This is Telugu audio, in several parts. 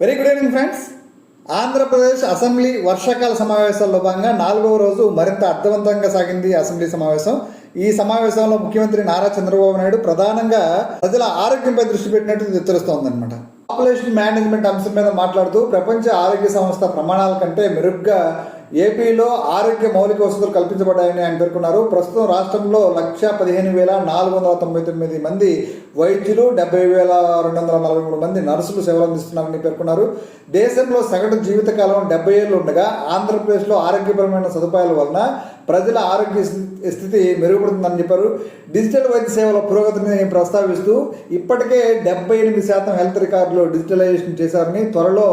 Very good evening friends Andhra Pradesh assembly వర్షాకాల సమావేశాల్లో భాగంగా నాలుగవ రోజు మరింత అర్థవంతంగా సాగింది అసెంబ్లీ సమావేశం. ఈ సమావేశంలో ముఖ్యమంత్రి నారా చంద్రబాబు నాయుడు ప్రధానంగా ప్రజల ఆరోగ్యంపై దృష్టి పెట్టినట్టు తెలుస్తోందన్నమాట. పాపులేషన్ మేనేజ్మెంట్ అంశం మీద మాట్లాడుతూ ప్రపంచ ఆరోగ్య సంస్థ ప్రమాణాల కంటే మెరుగ్గా ఏపీలో ఆరోగ్య మౌలిక వసతులు కల్పించబడ్డాయని ఆయన పేర్కొన్నారు. ప్రస్తుతం రాష్ట్రంలో లక్ష పదిహేను వేల నాలుగు వందల తొంభై తొమ్మిది మంది వైద్యులు డెబ్బై వేల రెండు వందల నలభై మూడు మంది నర్సులు సేవలు అందిస్తున్నారని పేర్కొన్నారు. దేశంలో సగటు జీవితకాలం డెబ్బై ఏళ్ళు ఉండగా ఆంధ్రప్రదేశ్లో ఆరోగ్యపరమైన సదుపాయాల వలన ప్రజల ఆరోగ్య స్థితి మెరుగుపడుతుందని చెప్పారు. డిజిటల్ వైద్య సేవల పురోగతిని ప్రస్తావిస్తూ ఇప్పటికే డెబ్బై ఎనిమిది శాతం హెల్త్ రికార్డులు డిజిటలైజేషన్ చేశారని త్వరలో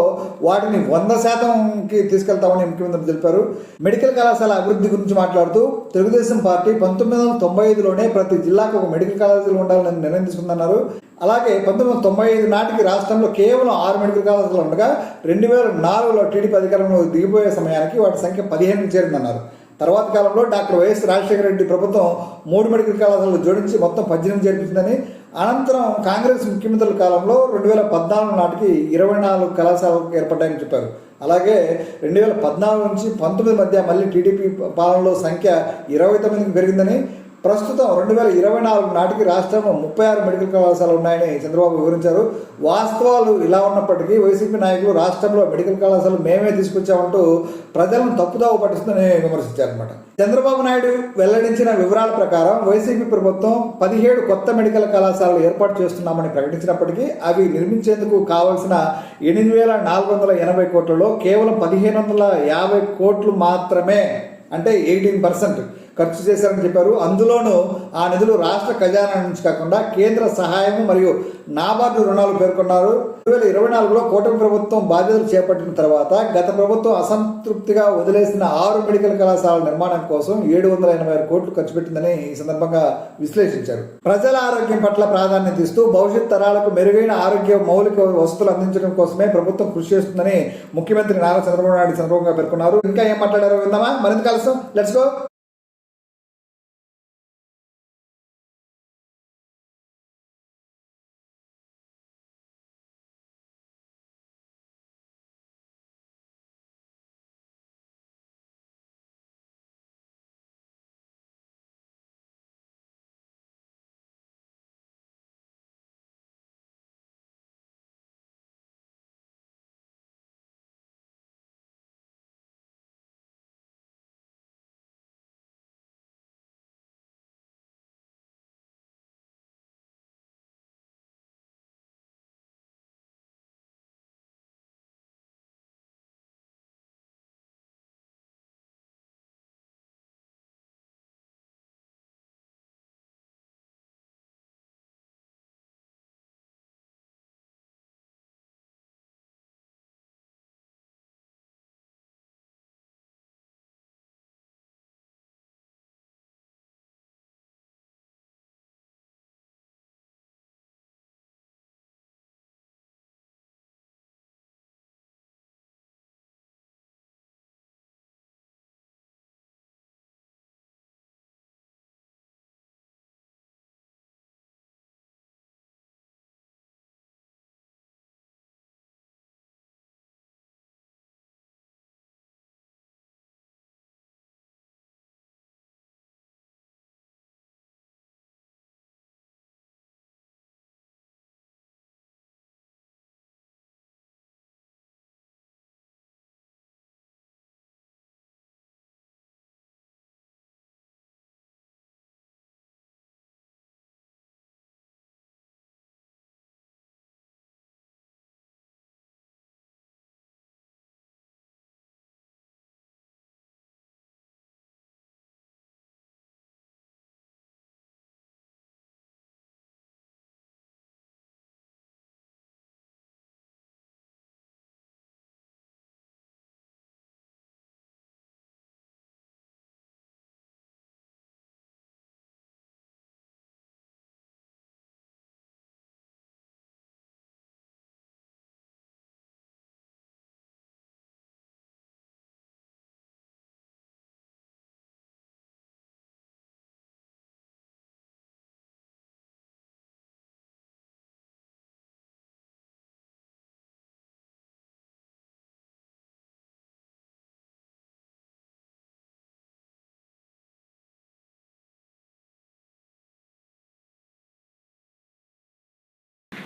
వాటిని వంద శాతంకి తీసుకెళ్తామని ముఖ్యమంత్రి తెలిపారు. మెడికల్ కళాశాల అభివృద్ధి గురించి మాట్లాడుతూ తెలుగుదేశం పార్టీ పంతొమ్మిది వందల తొంభై ఐదులోనే ప్రతి జిల్లాకు ఒక మెడికల్ కళాశాల ఉండాలని నిర్ణయం తీసుకుందన్నారు. అలాగే పంతొమ్మిది వందల తొంభై ఐదు నాటికి రాష్ట్రంలో కేవలం ఆరు మెడికల్ కళాశాలలు ఉండగా రెండు వేల నాలుగులో టీడీపీ అధికారంలో దిగిపోయే సమయానికి వాటి సంఖ్య పదిహేను చేరిందన్నారు. తర్వాత కాలంలో డాక్టర్ వైఎస్ రాజశేఖర రెడ్డి ప్రభుత్వం మూడు మెడికల్ కళాశాలలు జోడించి మొత్తం పద్దెనిమిది చేర్పించిందని అనంతరం కాంగ్రెస్ ముఖ్యమంత్రుల కాలంలో రెండు వేల పద్నాలుగు నాటికి ఇరవై నాలుగు కళాశాలలు ఏర్పడ్డాయని చెప్పారు. అలాగే రెండు వేల పద్నాలుగు నుంచి పంతొమ్మిది మధ్య మళ్ళీ టీడీపీ పాలనలో సంఖ్య ఇరవై తొమ్మిదికి పెరిగిందని ప్రస్తుతం రెండు వేల ఇరవై నాలుగు నాటికి రాష్ట్రంలో ముప్పై ఆరు మెడికల్ కళాశాలలు ఉన్నాయని చంద్రబాబు వివరించారు. వాస్తవాలు ఇలా ఉన్నప్పటికీ వైసీపీ నాయకులు రాష్ట్రంలో మెడికల్ కళాశాలలు మేమే తీసుకొచ్చామంటూ ప్రజలను తప్పుదావ పట్టిస్తుందని విమర్శించారనమాట చంద్రబాబు నాయుడు వెల్లడించిన వివరాల ప్రకారం వైసీపీ ప్రభుత్వం పదిహేడు కొత్త మెడికల్ కళాశాలలు ఏర్పాటు చేస్తున్నామని ప్రకటించినప్పటికీ అవి నిర్మించేందుకు కావలసిన ఎనిమిది వేల నాలుగు వందల ఎనభై కోట్లలో కేవలం పదిహేను వందల యాభై కోట్లు మాత్రమే అంటే ఎయిటీన్ పర్సెంట్ ఖర్చు చేశారని చెప్పారు. అందులోనూ ఆ నిధులు రాష్ట్ర ఖజానా నుంచి కాకుండా కేంద్ర సహాయం మరియు నాబార్డు రుణాలు పేర్కొన్నారు. రెండు వేల ఇరవై నాలుగులో కూటమి ప్రభుత్వం బాధ్యతలు చేపట్టిన తర్వాత గత ప్రభుత్వం అసంతృప్తిగా వదిలేసిన ఆరు మెడికల్ కళాశాలల నిర్మాణం కోసం ఏడు వందల ఎనభై ఆరు కోట్లు ఖర్చు పెట్టిందని ఈ సందర్భంగా విశ్లేషించారు. ప్రజల ఆరోగ్యం పట్ల ప్రాధాన్యత ఇస్తూ భవిష్యత్ తరాలకు మెరుగైన ఆరోగ్య మౌలిక వసతులు అందించడం కోసమే ప్రభుత్వం కృషి చేస్తుందని ముఖ్యమంత్రి నారా చంద్రబాబు నాయుడు సందర్భంగా పేర్కొన్నారు. ఇంకా ఏం మాట్లాడారో విందామా? మరింత కలుస్తాం. Let's go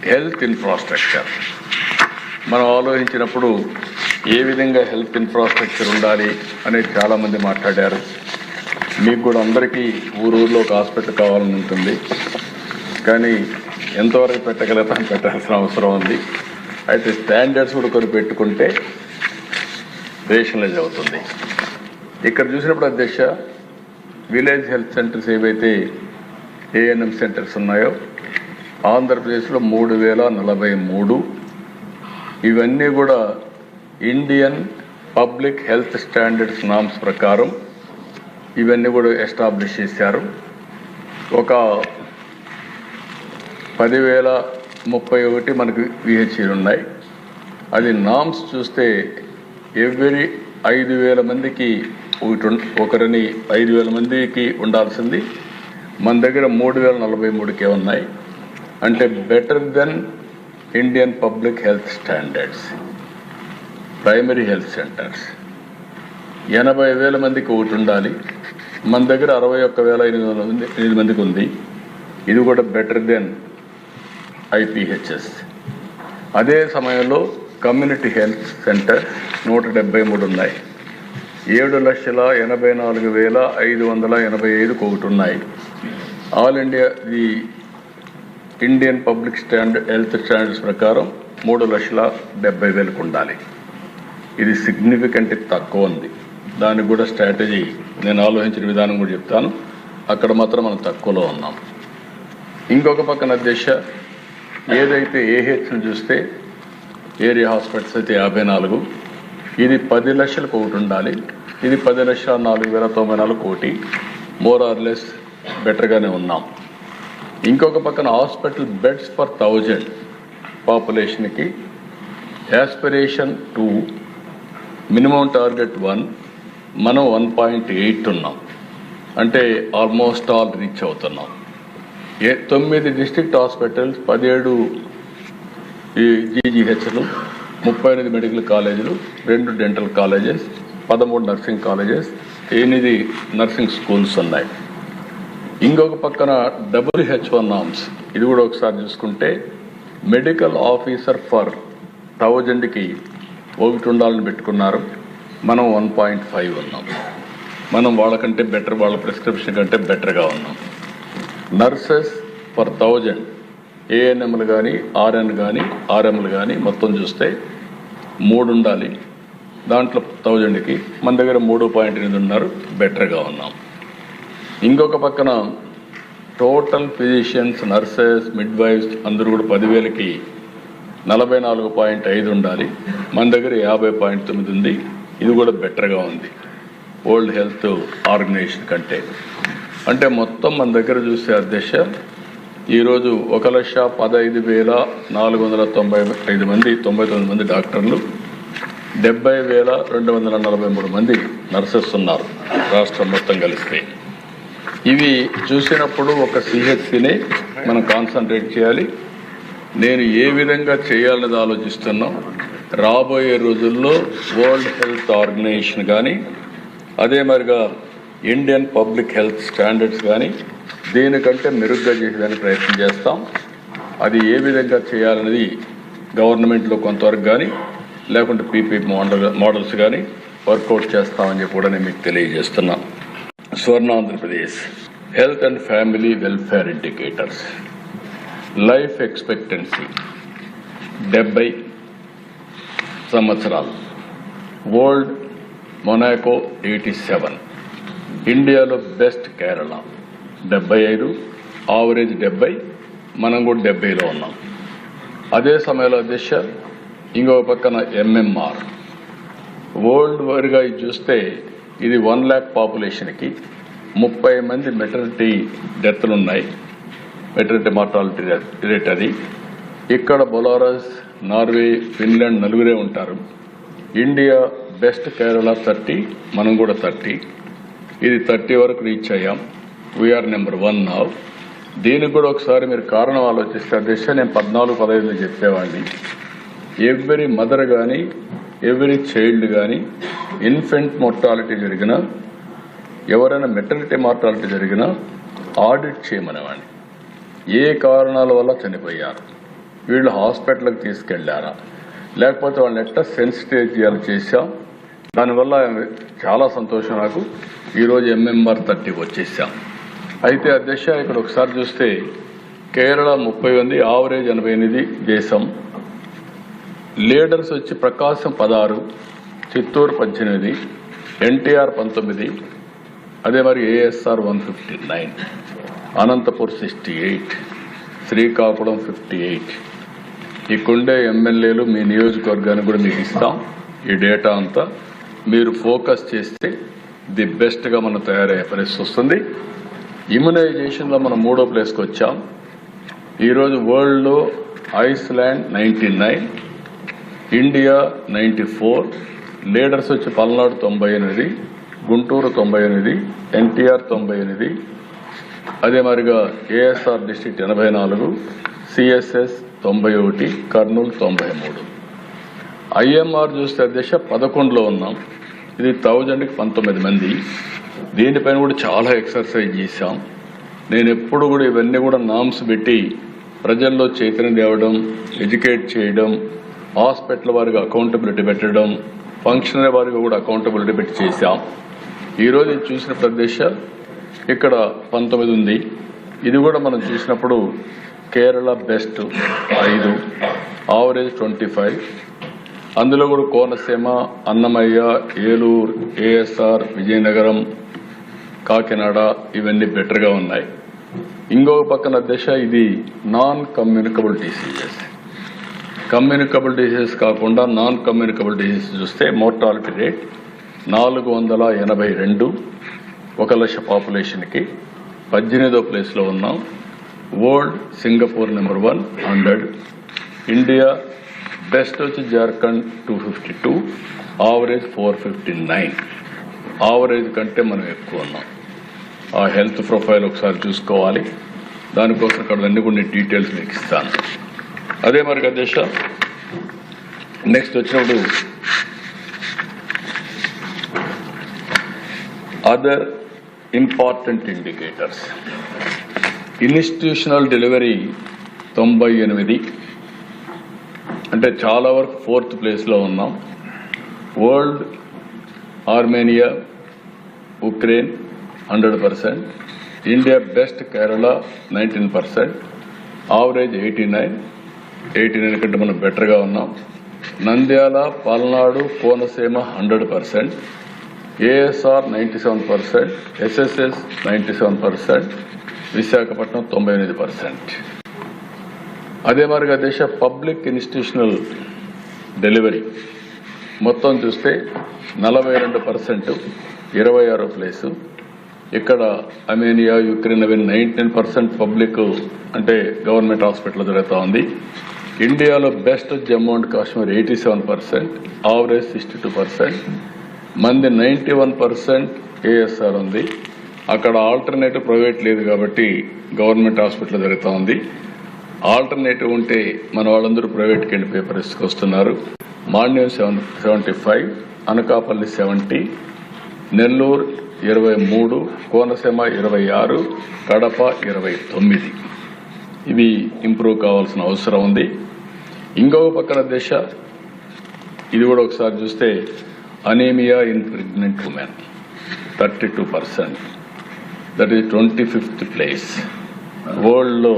health infrastructure. మనం ఆలోచించినప్పుడు ఏ విధంగా హెల్త్ ఇన్ఫ్రాస్ట్రక్చర్ ఉండాలి అనేది చాలామంది మాట్లాడారు. మీకు కూడా అందరికీ ఊరూరులో ఒక హాస్పిటల్ కావాలని ఉంటుంది. కానీ ఎంతవరకు పెట్టగలుగుతాం పెట్టాల్సిన అవసరం ఉంది. అయితే స్టాండర్డ్స్ కూడా కొన్ని పెట్టుకుంటే రేషనలైజ్ అవుతుంది ఇక్కడ చూసినప్పుడు అధ్యక్ష విలేజ్ హెల్త్ సెంటర్స్ ఏవైతే ఏఎన్ఎం సెంటర్స్ ఉన్నాయో ఆంధ్రప్రదేశ్లో మూడు వేల నలభై మూడు. ఇవన్నీ కూడా Indian public health standards norms ప్రకారం ఇవన్నీ కూడా ఎస్టాబ్లిష్ చేశారు. ఒక పదివేల ముప్పై ఒకటి మనకు విహెచ్ఈలు ఉన్నాయి. అది నామ్స్ చూస్తే ఎవ్రీ ఐదు వేల మందికి ఒకటి ఒకరిని ఐదు వేల మందికి ఉండాల్సింది. మన దగ్గర మూడు వేల నలభై మూడుకే ఉన్నాయి. అంటే better than Indian public health standards primary health centres ఎనభై వేల మందికి ఒకటి ఉండాలి. మన దగ్గర అరవై ఒక్క వేల ఎనిమిది వందల ఎనిమిది మందికి ఉంది. ఇది కూడా బెటర్ దెన్ ఐపీహెచ్ఎస్ అదే సమయంలో కమ్యూనిటీ హెల్త్ సెంటర్ నూట డెబ్బై మూడు ఉన్నాయి. ఏడు లక్షల ఎనభై నాలుగు వేల ఐదు వందల ఎనభై ఐదుకు ఒకటి ఉన్నాయి. All India the Indian public standard health standards ప్రకారం మూడు లక్షల డెబ్బై వేలకు ఉండాలి. ఇది సిగ్నిఫికెంట్ తక్కువ ఉంది. దానికి కూడా స్ట్రాటజీ నేను ఆలోచించిన విధానం కూడా చెప్తాను. అక్కడ మాత్రం మనం తక్కువలో ఉన్నాం. ఇంకొక పక్కన దిశ ఏదైతే ఏహెచ్ని చూస్తే ఏరియా హాస్పిటల్స్ అయితే యాభై నాలుగు. ఇది పది లక్షలకు ఒకటి ఉండాలి. ఇది పది లక్షల నాలుగు వేల తొంభై నాలుగు కోటి. మోర్ ఆర్ లెస్ బెటర్గానే ఉన్నాం. ఇంకొక పక్కన hospital beds per thousand పాపులేషన్కి. Aspiration to minimum target one మనం వన్ పాయింట్ ఎయిట్ ఉన్నాం. అంటే ఆల్మోస్ట్ ఆల్ రీచ్ అవుతున్నాం. ఏ తొమ్మిది డిస్ట్రిక్ట్ హాస్పిటల్స్ పదిహేడు ఈ జీజీహెచ్లు ముప్పై ఎనిమిది మెడికల్ కాలేజీలు రెండు డెంటల్ కాలేజెస్ పదమూడు నర్సింగ్ కాలేజెస్ ఎనిమిది నర్సింగ్ స్కూల్స్ ఉన్నాయి. ఇంకొక పక్కన వన్ నామ్స్ ఇది కూడా ఒకసారి చూసుకుంటే మెడికల్ ఆఫీసర్ ఫర్ థౌజండ్కి ఒకటి ఉండాలని పెట్టుకున్నారు. మనం వన్ పాయింట్ ఫైవ్ ఉన్నాం. మనం వాళ్ళకంటే బెటర్ వాళ్ళ ప్రిస్క్రిప్షన్ కంటే బెటర్గా ఉన్నాం. నర్సెస్ పర్ థౌజండ్ ఏఎన్ఎంలు కానీ ఆర్ఎన్ కానీ ఆర్ఎంలు కానీ మొత్తం చూస్తే మూడు ఉండాలి. దాంట్లో థౌజండ్కి మన దగ్గర మూడు పాయింట్ ఎనిమిది ఉన్నారు బెటర్గా ఉన్నాం. ఇంకొక పక్కన total physicians nurses midwives అందరూ కూడా పదివేలకి నలభై నాలుగు పాయింట్ ఐదు ఉండాలి. మన దగ్గర యాభై పాయింట్ తొమ్మిది ఉంది. ఇది కూడా బెటర్గా ఉంది. వరల్డ్ హెల్త్ ఆర్గనైజేషన్ కంటే. అంటే మొత్తం మన దగ్గర చూస్తే అధ్యక్ష ఈరోజు ఒక లక్ష పదహైదు వేల నాలుగు వందల తొంభై ఐదు మంది తొంభై తొమ్మిది మంది డాక్టర్లు డెబ్బై వేల రెండు వందల నలభై మూడు మంది నర్సెస్ ఉన్నారు. రాష్ట్రం మొత్తం కలిస్తే. ఇవి చూసినప్పుడు ఒక సిహెచ్సిని మనం కాన్సన్ట్రేట్ చేయాలి. నేను ఏ విధంగా చేయాలనేది ఆలోచిస్తున్నాం. రాబోయే రోజుల్లో వరల్డ్ హెల్త్ ఆర్గనైజేషన్ కానీ అదే మరిగా ఇండియన్ పబ్లిక్ హెల్త్ స్టాండర్డ్స్ కానీ దీనికంటే మెరుగ్గా చేసేదానికి ప్రయత్నం చేస్తాం. అది ఏ విధంగా చేయాలనేది గవర్నమెంట్లో కొంతవరకు కానీ లేకుంటే పీపీ మోడల్ మోడల్స్ కానీ వర్కౌట్ చేస్తామని చెప్పి కూడా నేను మీకు తెలియజేస్తున్నాను. స్వర్ణ Andhra Pradesh health and family welfare indicators life expectancy డెబ్బై సంవత్సరాలు. వరల్డ్ మొనాకో ఎయిటీ సెవెన్ ఇండియాలో బెస్ట్ కేరళ డెబ్బై ఐదు. ఆవరేజ్ డెబ్బై. మనం కూడా డెబ్బైలో ఉన్నాం. అదే సమయంలో దిశ ఇంకొక పక్కన ఎంఎంఆర్ వరల్డ్ వైడ్గా ఇది చూస్తే ఇది వన్ ల్యాక్ పాపులేషన్కి ముప్పై మంది మెటర్నిటీ డెత్లు ఉన్నాయి మెటర్నిటీ మార్టాలిటీ రేట్ అది. ఇక్కడ బొలారస్ నార్వే ఫిన్లాండ్ నలుగురే ఉంటారు. ఇండియా బెస్ట్ కేరళ థర్టీ మనం కూడా థర్టీ. ఇది థర్టీ వరకు రీచ్ అయ్యాం. వీఆర్ నెంబర్ వన్ నావ్ దీనికి కూడా ఒకసారి మీరు కారణం ఆలోచిస్తే దిశ నేను పద్నాలుగు పదహైదు చెప్పేవాడిని. ఎవ్రీ మదర్ కానీ ఎవ్రీ చైల్డ్ కానీ ఇన్ఫెంట్ మోర్టాలిటీ జరిగినా ఎవరైనా మెటర్నిటీ మార్టాలిటీ జరిగినా ఆడిట్ చేయమనేవాడిని. ఏ కారణాల వల్ల చనిపోయారు? వీళ్ళు హాస్పిటల్కి తీసుకెళ్ళారా? లేకపోతే వాళ్ళని ఎట్లా సెన్సిటైజ్ చేయాలి చేశాం? దానివల్ల చాలా సంతోషం నాకు. ఈరోజు ఎంఎంఆర్ థర్టీకి వచ్చేసాం. అయితే అధ్యక్ష ఇక్కడ ఒకసారి చూస్తే కేరళ ముప్పై మంది ఆవరేజ్ ఎనభై ఎనిమిది దేశం. లీడర్స్ వచ్చి ప్రకాశం పదహారు చిత్తూరు పద్దెనిమిది ఎన్టీఆర్ పంతొమ్మిది అదే మరి ASR one fifty nine Anantapur sixty eight Srikakulam fifty eight. ఇక్కడుండే ఎమ్మెల్యేలు మీ నియోజకవర్గాన్ని కూడా మీకు ఇస్తాం. ఈ డేటా అంతా మీరు ఫోకస్ చేస్తే ది బెస్ట్గా మనం తయారయ్యే పరిస్థితి వస్తుంది. ఇమ్యునైజేషన్లో మనం మూడో ప్లేస్కి వచ్చాం. ఈరోజు వరల్డ్లో Iceland ninety nine India ninety four leaders వచ్చి పల్నాడు తొంభై ఎనిమిది గుంటూరు తొంభై ఎనిమిది ఎన్టీఆర్ తొంభై ఎనిమిది అదే మరిగా ఏఎస్ఆర్ డిస్టిక్ ఎనభై నాలుగు సిఎస్ఎస్ తొంభై ఒకటి కర్నూలు తొంభై మూడు. ఐఎంఆర్ చూస్తే అధ్యక్ష పదకొండులో ఉన్నాం. ఇది థౌజండ్కి పంతొమ్మిది మంది. దీనిపైన కూడా చాలా ఎక్సర్సైజ్ చేశాం. నేను ఎప్పుడు కూడా ఇవన్నీ కూడా నామ్స్ పెట్టి ప్రజల్లో చైతన్యం తేవడం ఎడ్యుకేట్ చేయడం హాస్పిటల్ వారికి అకౌంటబిలిటీ పెట్టడం ఫంక్షనరీ వారికి కూడా అకౌంటబిలిటీ పెట్టి చేశాం. ఈరోజు చూసిన ప్రదేశ ఇక్కడ పంతొమ్మిది ఉంది. ఇది కూడా మనం చూసినప్పుడు కేరళ బెస్ట్ ఐదు ఆవరేజ్ ట్వంటీ ఫైవ్. అందులో కూడా కోనసీమ అన్నమయ్య ఏలూరు ఏఎస్ఆర్ విజయనగరం కాకినాడ ఇవన్నీ బెటర్గా ఉన్నాయి. ఇంకొక పక్కన దశ ఇది non communicable diseases communicable diseases కాకుండా నాన్ కమ్యూనికబుల్ డిసీజెస్ చూస్తే మోర్టాలిటీ రేట్ నాలుగు వందల ఎనభై రెండు ఒక లక్ష పాపులేషన్కి పద్దెనిమిదో ప్లేస్లో ఉన్నాం. World Singapore number one hundred India best వచ్చి Jharkhand two fifty two average four fifty nine average కంటే మనం ఎక్కువ ఉన్నాం. ఆ హెల్త్ ప్రొఫైల్ ఒకసారి చూసుకోవాలి. దానికోసం ఇక్కడ అన్ని కొన్ని డీటెయిల్స్ మీకు ఇస్తాను. అదే మరి దేశ. నెక్స్ట్ వచ్చినప్పుడు other important indicators institutional delivery తొంభై ఎనిమిది. అంటే చాలా వరకు ఫోర్త్ ప్లేస్లో ఉన్నాం. World Armenia Ukraine hundred percent India best Kerala nineteen percent average eighty nine eighty nine కంటే మనం బెటర్గా ఉన్నాం. Nandyal Palnadu Konaseema hundred percent. ASR ninety seven percent. SSS ninety seven percent. Visakhapatnam తొంభై ఎనిమిది పర్సెంట్. అదే మాదిరిగా దేశ పబ్లిక్ ఇన్స్టిట్యూషనల్ డెలివరీ మొత్తం చూస్తే నలభై రెండు పర్సెంట్ ఇరవై ఆరో ప్లేసు. ఇక్కడ అమేనియా యుక్రెయిన్ అవి నైన్ పర్సెంట్ పబ్లిక్ అంటే గవర్నమెంట్ హాస్పిటల్ జరుగుతూ ఉంది. ఇండియాలో best Jammu and Kashmir eighty seven percent average sixty two percent మంది నైంటీ వన్ పర్సెంట్ ఏఎస్ఆర్ ఉంది. అక్కడ ఆల్టర్నేటివ్ ప్రైవేట్ లేదు కాబట్టి గవర్నమెంట్ హాస్పిటల్ జరుగుతూ ఉంది. ఆల్టర్నేటివ్ ఉంటే మన వాళ్ళందరూ ప్రైవేట్కి వెళ్ళిపోయే పరిస్థితికి వస్తున్నారు Manyam seven seventy five Anakapalli seventy Nellore ఇరవై మూడు కోనసీమ ఇరవై ఆరు కడప ఇరవై తొమ్మిది. ఇవి ఇంప్రూవ్ కావాల్సిన అవసరం ఉంది. ఇంకొక పక్కన దేశ ఇది కూడా ఒకసారి చూస్తే anaemia in pregnant women thirty two percent that is twenty fifth place వరల్డ్లో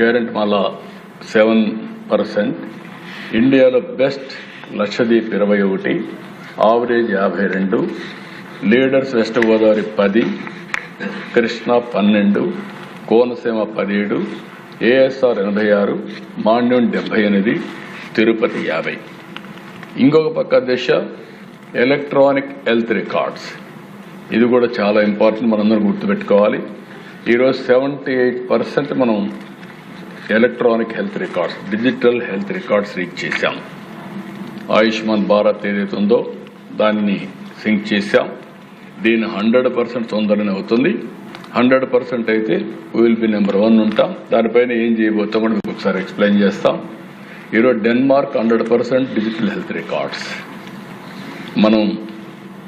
గ్యారెంట్ మళ్ళా సెవెన్ పర్సెంట్ ఇండియాలో బెస్ట్ లక్షదీప్ ఇరవై ఒకటి ఆవరేజ్ యాభై రెండు. లీడర్స్ వెస్ట్ గోదావరి పది కృష్ణా పన్నెండు. కోనసీమ పదిహేడు ఏఎస్ఆర్ ఎనభై ఆరు మాండ్యం డెబ్బై ఎనిమిది తిరుపతి యాభై. ఇంకొక పక్క దిశ ఎలక్ట్రానిక్ హెల్త్ రికార్డ్స్. ఇది కూడా చాలా ఇంపార్టెంట్ మనందరం గుర్తుపెట్టుకోవాలి. ఈరోజు సెవెంటీ ఎయిట్ పర్సెంట్ మనం electronic health records digital health records reach చేశాం. ఆయుష్మాన్ భారత్ ఏదైతే ఉందో దాన్ని సింక్ చేశాం. దీని హండ్రెడ్ పర్సెంట్ తొందరనే అవుతుంది. హండ్రెడ్ పర్సెంట్ అయితే విల్ బి నెంబర్ వన్ ఉంటాం. దానిపైన ఏం చేయబోతాం కూడా మీకు ఒకసారి ఎక్స్ప్లెయిన్ చేస్తాం. ఈరోజు Denmark hundred percent digital health records. మనం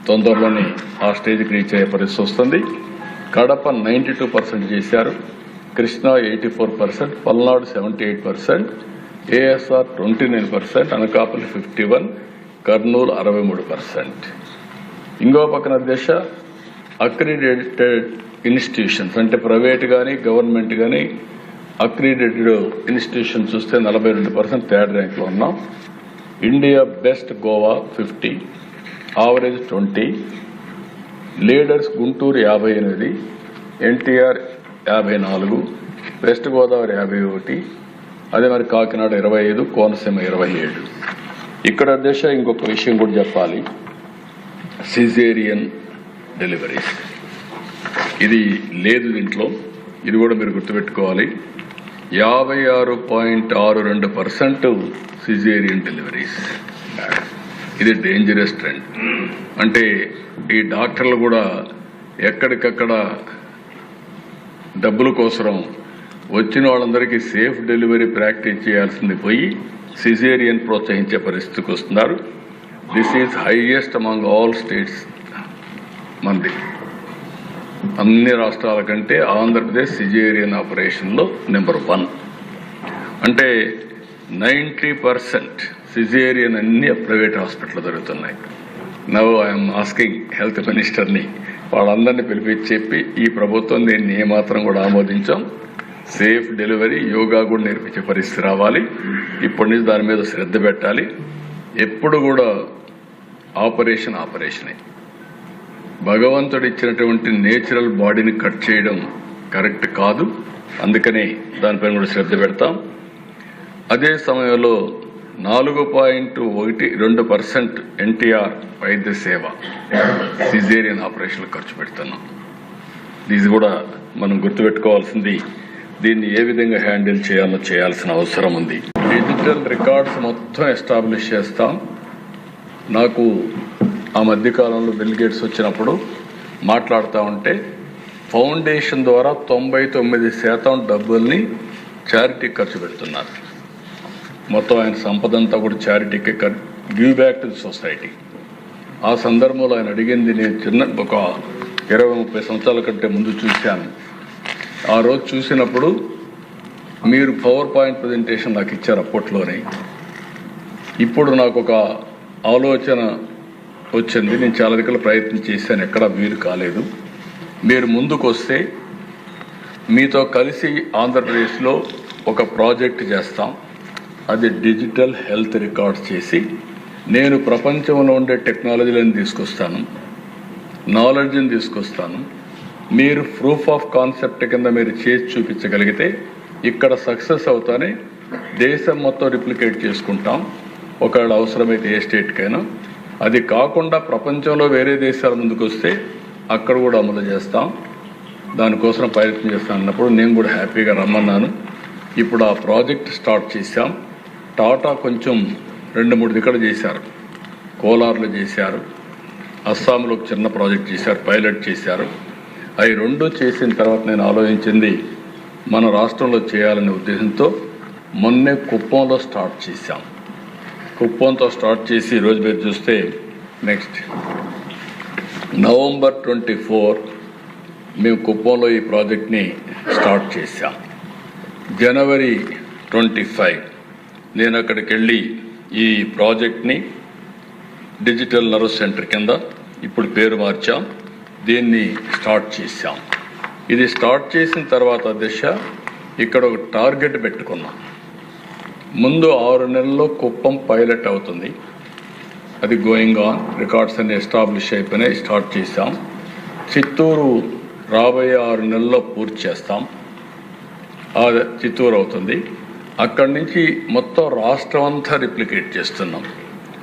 తొందరలోనే ఆ స్టేజ్కి రీచ్ అయ్యే పరిస్థితి వస్తుంది. కడప నైంటీ టూ పర్సెంట్ చేశారు. Krishna eighty four percent Palnadu seventy eight percent ASR twenty nine percent Anakapalli fifty one Kurnool అరవై మూడు పర్సెంట్ ఇంకో పక్కన దిశ అక్రిడేటెడ్ ఇన్స్టిట్యూషన్స్ అంటే ప్రైవేట్ కానీ గవర్నమెంట్ కానీ అక్రిడేటెడ్ ఇన్స్టిట్యూషన్ చూస్తే నలభై రెండు పర్సెంట్ థర్డ్ ర్యాంక్లో ఉన్నాం. India best Goa fifty average twenty leaders Guntur యాభై ఎనిమిది ఎన్టీఆర్ యాభై నాలుగు వెస్ట్ గోదావరి యాభై ఒకటి అదే మరి కాకినాడ ఇరవై ఐదు కోనసీమ ఇరవై ఏడు. ఇక్కడ దశ ఇంకొక విషయం కూడా చెప్పాలి. Caesarean deliveries. ఇది లేదు దీంట్లో. ఇది కూడా మీరు గుర్తుపెట్టుకోవాలి. యాభై ఆరు పాయింట్ ఆరు రెండు పర్సెంట్ సిజేరియన్ డెలివరీస్. ఇది డేంజరస్ ట్రెండ్ అంటే ఈ డాక్టర్లు కూడా ఎక్కడికక్కడ డబ్బుల కోసరం వచ్చిన వాళ్ళందరికీ సేఫ్ డెలివరీ ప్రాక్టీస్ చేయాల్సింది పోయి సిజేరియన్ ప్రోత్సహించే పరిస్థితికి వస్తున్నారు. This is highest among all states మంది అన్ని రాష్ట్రాల కంటే ఆంధ్రప్రదేశ్ సిజేరియన్ ఆపరేషన్లో నెంబర్ వన్. అంటే నైంటీ పర్సెంట్ సిజేరియన్ అన్ని ప్రైవేట్ హాస్పిటల్ జరుగుతున్నాయి. నవ్ ఐఎమ్ ఆస్కింగ్ హెల్త్ మినిస్టర్ని వాళ్ళందరినీ పిలిపించి చెప్పి ఈ ప్రభుత్వం దీన్ని ఏమాత్రం కూడా ఆమోదించాం. సేఫ్ డెలివరీ యోగా కూడా నేర్పించే పరిస్థితి రావాలి. ఇప్పటి నుంచి దాని మీద శ్రద్ధ పెట్టాలి. ఎప్పుడు కూడా ఆపరేషన్ ఆపరేషనే. భగవంతుడు ఇచ్చినటువంటి నేచురల్ బాడీని కట్ చేయడం కరెక్ట్ కాదు. అందుకని దానిపైన కూడా శ్రద్ధ పెడతాం. అదే సమయంలో నాలుగు పాయింట్ ఒకటి రెండు పర్సెంట్ ఎన్టీఆర్ వైద్య సేవ సిజేరియన్ ఆపరేషన్లు ఖర్చు పెడుతున్నాం. ఇది కూడా మనం గుర్తుపెట్టుకోవాల్సింది దీన్ని ఏ విధంగా హ్యాండిల్ చేయాలో చేయాల్సిన అవసరం ఉంది. డిజిటల్ రికార్డ్స్ మొత్తం ఎస్టాబ్లిష్ చేస్తాం. నాకు ఆ మధ్యకాలంలో బిల్ గేట్స్ వచ్చినప్పుడు మాట్లాడుతూ ఉంటే ఫౌండేషన్ ద్వారా తొంభై తొమ్మిది శాతం డబ్బుల్ని చారిటీ ఖర్చు పెడుతున్నారు. మొత్తం ఆయన సంపద అంతా కూడా చారిటీకి గివ్ బ్యాక్ టు సొసైటీ. ఆ సందర్భంలో ఆయన అడిగింది నేను చిన్న ఒక ఇరవై ముప్పై సంవత్సరాల కంటే ముందు చూశాను. ఆ రోజు చూసినప్పుడు మీరు పవర్ పాయింట్ ప్రజెంటేషన్ నాకు ఇచ్చారు అప్పట్లోనే. ఇప్పుడు నాకు ఒక ఆలోచన వచ్చింది. నేను చాలా దగ్గర ప్రయత్నం చేశాను. ఎక్కడ వీలు కాలేదు. మీరు ముందుకు వస్తే మీతో కలిసి ఆంధ్రప్రదేశ్లో ఒక ప్రాజెక్ట్ చేస్తాం. అది డిజిటల్ హెల్త్ రికార్డ్స్ చేసి నేను ప్రపంచంలో ఉండే టెక్నాలజీలను తీసుకొస్తాను. నాలెడ్జ్ని తీసుకొస్తాను. మీరు ప్రూఫ్ ఆఫ్ కాన్సెప్ట్ కింద మీరు చేసి చూపించగలిగితే ఇక్కడ సక్సెస్ అవుతానే దేశం మొత్తం రిప్లికేట్ చేసుకుంటాం. ఒకవేళ అవసరమైతే ఏ స్టేట్కైనా. అది కాకుండా ప్రపంచంలో వేరే దేశాల ముందుకు వస్తే అక్కడ కూడా అమలు చేస్తాం. దానికోసం ప్రయత్నం చేస్తాను అన్నప్పుడు నేను కూడా హ్యాపీగా రమ్మన్నాను. ఇప్పుడు ఆ ప్రాజెక్ట్ స్టార్ట్ చేశాం. టాటా కొంచెం రెండు మూడు దిక్కలు చేశారు. కోలార్లు చేశారు. అస్సాంలో ఒక చిన్న ప్రాజెక్ట్ చేశారు. పైలట్ చేశారు. అవి రెండు చేసిన తర్వాత నేను ఆలోచించింది మన రాష్ట్రంలో చేయాలనే ఉద్దేశంతో మొన్నే కుప్పంలో స్టార్ట్ చేశాం. కుప్పంతో స్టార్ట్ చేసి ఈరోజు మీరు చూస్తే నెక్స్ట్ నవంబర్ ట్వంటీ ఫోర్ మేము కుప్పంలో ఈ ప్రాజెక్ట్ని స్టార్ట్ చేశాం. జనవరి ట్వంటీ ఫైవ్ నేను అక్కడికి వెళ్ళి ఈ ప్రాజెక్ట్ని డిజిటల్ నర్వ్ సెంటర్ కింద ఇప్పుడు పేరు మార్చాం. దీన్ని స్టార్ట్ చేశాం. ఇది స్టార్ట్ చేసిన తర్వాత దిశ ఇక్కడ ఒక టార్గెట్ పెట్టుకున్నాం. ముందు ఆరు నెలల్లో కుప్పం పైలట్ అవుతుంది. అది గోయింగ్ ఆన్. రికార్డ్స్ అన్ని ఎస్టాబ్లిష్ అయిపోయినాయి స్టార్ట్ చేస్తాం చిత్తూరు రాబోయే ఆరు నెలల్లో పూర్తి చేస్తాం. చిత్తూరు అవుతుంది. అక్కడి నుంచి మొత్తం రాష్ట్రం అంతా రిప్లికేట్ చేస్తున్నాం.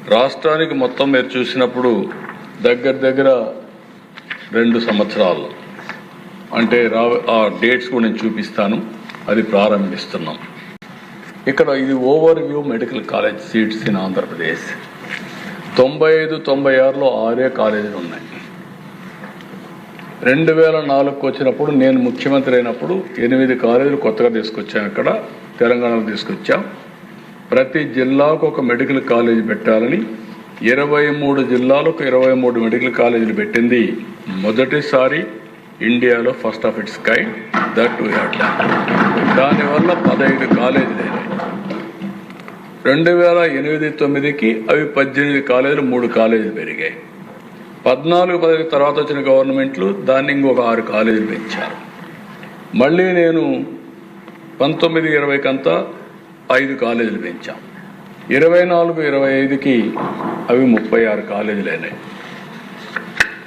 రాష్ట్రానికి మొత్తం మీరు చూసినప్పుడు దగ్గర దగ్గర రెండు సంవత్సరాలు. అంటే రా ఆ డేట్స్ కూడా నేను చూపిస్తాను. అది ప్రారంభిస్తున్నాం. ఇక్కడ ఇది over view medical college seats in Andhra Pradesh. తొంభై ఐదు తొంభై ఆరులో ఆరే కాలేజీలు ఉన్నాయి. రెండు వేల నాలుగుకి వచ్చినప్పుడు నేను ముఖ్యమంత్రి అయినప్పుడు ఎనిమిది కాలేజీలు కొత్తగా తీసుకొచ్చాం ఇక్కడ తెలంగాణలో తీసుకొచ్చాం. ప్రతి జిల్లాకు ఒక మెడికల్ కాలేజ్ పెట్టాలని ఇరవై మూడు జిల్లాలకు ఇరవై మూడు మెడికల్ కాలేజీలు పెట్టింది. మొదటిసారి ఇండియాలో first of its kind that we had దానివల్ల పదహైదు కాలేజీలు అయినాయి. రెండు వేల ఎనిమిది తొమ్మిదికి అవి పద్దెనిమిది కాలేజీలు మూడు కాలేజీలు పెరిగాయి. పద్నాలుగు పదహైదు తర్వాత వచ్చిన గవర్నమెంట్లు దాన్ని ఇంకొక ఆరు కాలేజీలు పెంచారు. మళ్ళీ నేను పంతొమ్మిది ఇరవైకంతా ఐదు కాలేజీలు పెంచాం. ఇరవై నాలుగు ఇరవై ఐదుకి అవి ముప్పై ఆరు కాలేజీలు అయినాయి.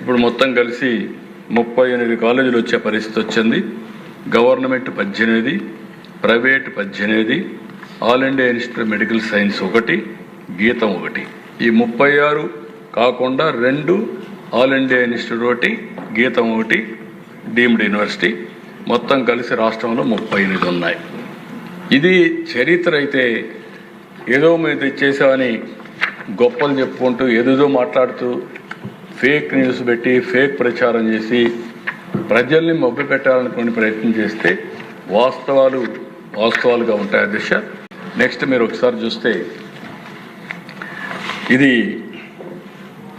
ఇప్పుడు మొత్తం కలిసి ముప్పై ఎనిమిది కాలేజీలు వచ్చే పరిస్థితి వచ్చింది. గవర్నమెంట్ పద్దెనిమిది ప్రైవేట్ పద్దెనిమిది all India institute medical science ఒకటి గీతం ఒకటి. ఈ ముప్పై ఆరు కాకుండా రెండు ఆల్ ఇండియా ఇన్స్టిట్యూట్ ఒకటి గీతం ఒకటి డీమ్డ్ యూనివర్సిటీ. మొత్తం కలిసి రాష్ట్రంలో ముప్పై ఎనిమిది ఉన్నాయి. ఇది చరిత్ర అయితే ఏదో మేము తెచ్చేసామని గొప్పలు చెప్పుకుంటూ ఏదేదో మాట్లాడుతూ ఫేక్ న్యూస్ పెట్టి ఫేక్ ప్రచారం చేసి ప్రజల్ని మభ్య పెట్టాలనుకునే ప్రయత్నం చేస్తే వాస్తవాలు వాస్తవాలుగా ఉంటాయి అధ్యక్ష నెక్స్ట్ మీరు ఒకసారి చూస్తే ఇది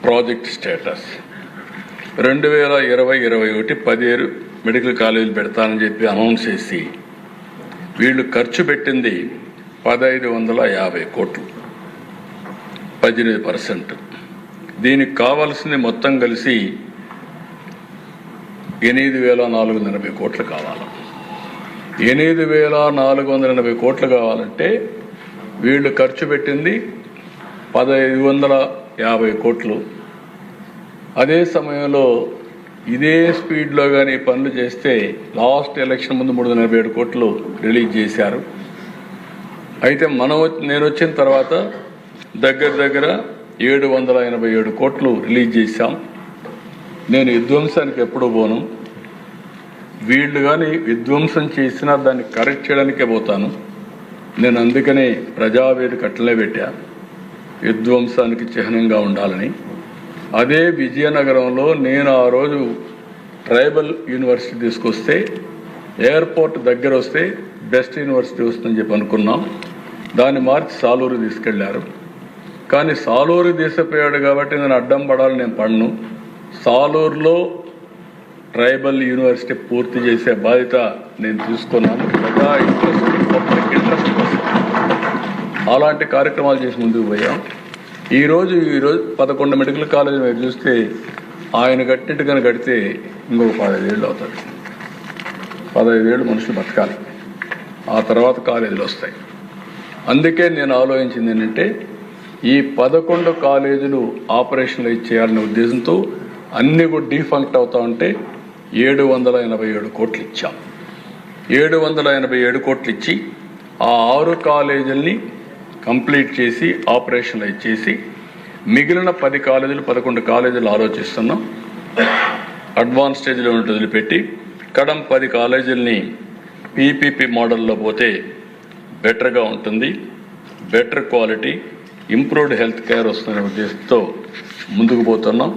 ప్రాజెక్ట్ స్టేటస్. రెండు వేల ఇరవై ఇరవై ఒకటి పదిహేను మెడికల్ కాలేజీలు పెడతానని చెప్పి అనౌన్స్ చేసి వీళ్ళు ఖర్చు పెట్టింది పదహైదు వందల యాభై కోట్లు. పద్దెనిమిది పర్సెంట్. దీనికి కావాల్సింది మొత్తం కలిసి ఎనిమిది వేల నాలుగు వందల ఎనభై కోట్లు కావాలి. ఎనిమిది వేల నాలుగు వందల ఎనభై కోట్లు కావాలంటే వీళ్ళు ఖర్చు పెట్టింది పదహైదు వందల యాభై కోట్లు. అదే సమయంలో ఇదే స్పీడ్లో కానీ పనులు చేస్తే లాస్ట్ ఎలక్షన్ ముందు మూడు వందల ఎనభై ఏడు కోట్లు రిలీజ్ చేశారు. అయితే మనం వచ్చి- నేను వచ్చిన తర్వాత దగ్గర దగ్గర ఏడు వందల ఎనభై ఏడు కోట్లు రిలీజ్ చేశాం. నేను విధ్వంసానికి ఎప్పుడూ పోను. వీళ్ళు కానీ విధ్వంసం చేసినా దాన్ని కరెక్ట్ చేయడానికే పోతాను. నేను అందుకనే ప్రజావేదిక అట్లనే పెట్టా. విధ్వంసానికి చిహ్నంగా ఉండాలని. అదే విజయనగరంలో నేను ఆ రోజు ట్రైబల్ యూనివర్సిటీ తీసుకొస్తే ఎయిర్పోర్ట్ దగ్గర వస్తే బెస్ట్ యూనివర్సిటీ వస్తుందని చెప్పి అనుకున్నాం. దాన్ని మార్చి సాలూరు తీసుకెళ్ళారు. కానీ సాలూరు దేశపోయాడు కాబట్టి నేను అడ్డం పడాలి నేను పడను. సాలూరులో ట్రైబల్ యూనివర్సిటీ పూర్తి చేసే బాధ్యత నేను తీసుకున్నాను. ప్రజా ఇంట్రెస్ట్ పబ్లిక్ ఇంట్రెస్ట్ కోసం. అలాంటి కార్యక్రమాలు చేసి ముందుకు పోయాం. ఈరోజు ఈరోజు పదకొండు మెడికల్ కాలేజీ మీరు చూస్తే ఆయన కట్టినట్టుగానే కడితే ఇంకొక పదహైదేళ్ళు అవుతాడు అవుతుంది పదహైదు మనుషులు బతకాలి. ఆ తర్వాత కాలేజీలు వస్తాయి. అందుకే నేను ఆలోచించింది ఏంటంటే ఈ పదకొండు కాలేజీలు ఆపరేషన్లు చేయాలనే ఉద్దేశంతో అన్ని కూడా డీఫంక్ట్ అవుతా ఉంటే ఏడు వందల ఎనభై ఏడు కోట్లు ఇచ్చాం. ఏడు వందల ఎనభై ఏడు కోట్లు ఇచ్చి ఆ ఆరు కాలేజీల్ని కంప్లీట్ చేసి ఆపరేషన్లు ఇచ్చేసి మిగిలిన పది కాలేజీలు పదకొండు కాలేజీలు ఆలోచిస్తున్నాం. అడ్వాన్స్ స్టేజ్లో ఉండి వదిలిపెట్టి కడం పది కాలేజీలని పీపీపీ మోడల్లో పోతే బెటర్గా ఉంటుంది. Better quality improved health care వస్తున్న ఉద్దేశంతో ముందుకు పోతున్నాం.